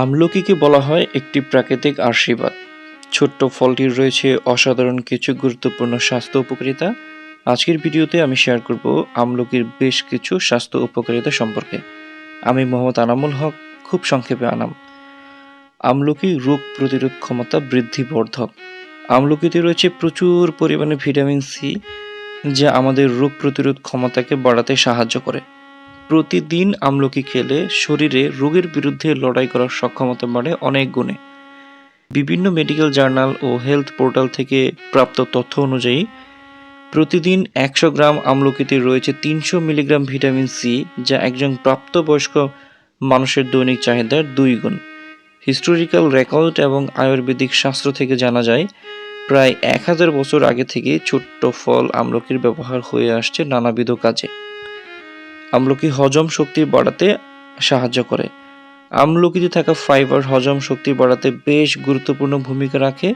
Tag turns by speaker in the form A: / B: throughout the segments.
A: আমলকিকে বলা হয় একটি প্রাকৃতিক আশীর্বাদ। ছোট্ট ফলটির রয়েছে অসাধারণ কিছু গুরুত্বপূর্ণ স্বাস্থ্য উপকারিতা। আজকের ভিডিওতে আমি শেয়ার করব আমলকির বেশ কিছু স্বাস্থ্য উপকারিতা সম্পর্কে। আমি মোহাম্মদ আনামুল হক, খুব সংক্ষেপে আনাম। আমলকি রোগ প্রতিরোধ ক্ষমতা বৃদ্ধি বর্ধক আমলকিতে রয়েছে প্রচুর পরিমাণে ভিটামিন সি, যা আমাদের রোগ প্রতিরোধ ক্ষমতাকে বাড়াতে সাহায্য করে। প্রতিদিন আমলকি খেলে শরীরে রোগের বিরুদ্ধে লড়াই করার সক্ষমতা বাড়ে অনেক গুণে। বিভিন্ন মেডিকেল জার্নাল ও হেলথ পোর্টাল থেকে প্রাপ্ত তথ্য অনুযায়ী, প্রতিদিন একশো গ্রাম আমলকিতে রয়েছে তিনশো মিলিগ্রাম ভিটামিন সি, যা একজন প্রাপ্তবয়স্ক মানুষের দৈনিক চাহিদার দুই গুণ। হিস্টোরিক্যাল রেকর্ড এবং আয়ুর্বেদিক শাস্ত্র থেকে জানা যায়, প্রায় এক হাজার বছর আগে থেকে ছোট্ট ফল আমলকির ব্যবহার হয়ে আসছে নানাবিধ কাজে। আমলকি হজম শক্তি বাড়াতে সাহায্য করে। আমলকিতে থাকা ফাইবার হজম শক্তি বাড়াতে বেশ গুরুত্বপূর্ণ ভূমিকা রাখে।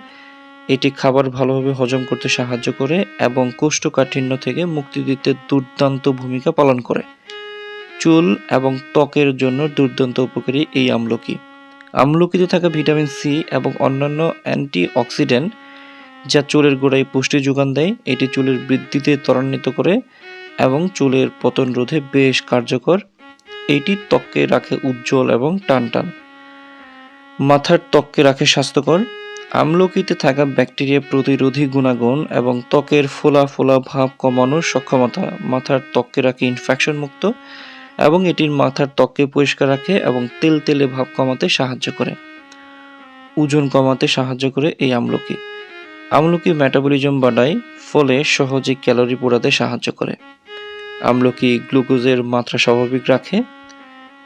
A: এটি খাবার ভালোভাবে হজম করতে সাহায্য করে এবং কোষ্ঠকাঠিন্য থেকে মুক্তি দিতে দুর্দান্ত ভূমিকা পালন করে। চুল এবং ত্বকের জন্য দুর্দান্ত উপকারী এই আমলকি। আমলকিতে থাকা ভিটামিন সি এবং অন্যান্য অ্যান্টি অক্সিডেন্ট যা চুলের গোড়ায় পুষ্টি যোগান দেয়, এটি চুলের বৃদ্ধিতে ত্বরান্বিত করে এবং চুলের পতন রোধে বেশ কার্যকর। এটি ত্বককে রাখে উজ্জ্বল এবং টানটান। মাথার ত্বককে রাখে স্বাস্থ্যকর। আমলকিতে থাকা ব্যাকটেরিয়া প্রতিরোধী গুণাগুণ এবং ত্বকের ফোলা ফোলা ভাব কমানোর সক্ষমতা মাথার ত্বককে রাখে ইনফেকশন মুক্ত এবং এটির মাথার ত্বককে পরিষ্কার রাখে এবং তেল তেলে ভাব কমাতে সাহায্য করে। ওজন কমাতে সাহায্য করে এই আমলকি। আমলকি মেটাবলিজম বাড়ায়, ফলে সহজে ক্যালোরি পোড়াতে সাহায্য করে। আমলকি গ্লুকোজের মাত্রা স্বাভাবিক রাখে।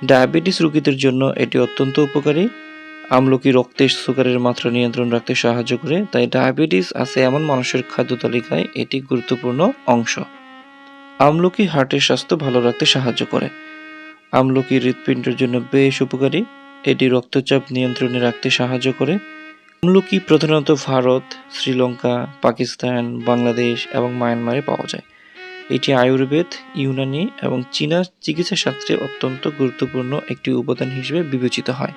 A: ডায়াবেটিস রোগীদের জন্য এটি অত্যন্ত উপকারী। আমলকি রক্তে সুগারের মাত্রা নিয়ন্ত্রণ রাখতে সাহায্য করে, তাই ডায়াবেটিস আছে এমন মানুষের খাদ্য তালিকায়, এটি গুরুত্বপূর্ণ অংশ। আমলকি হার্টের স্বাস্থ্য ভালো রাখতে সাহায্য করে। আমলকি হৃৎপিণ্ডের জন্য বেশ উপকারী। এটি রক্তচাপ নিয়ন্ত্রণে রাখতে সাহায্য করে। আমলকি প্রধানত ভারত, শ্রীলঙ্কা, পাকিস্তান, বাংলাদেশ এবং মায়ানমারে পাওয়া যায়। এটি আয়ুর্বেদ ইউনানি এবং চীনা চিকিৎসা শাস্ত্রে অত্যন্ত গুরুত্বপূর্ণ একটি উপাদান হিসেবে বিবেচিত হয়।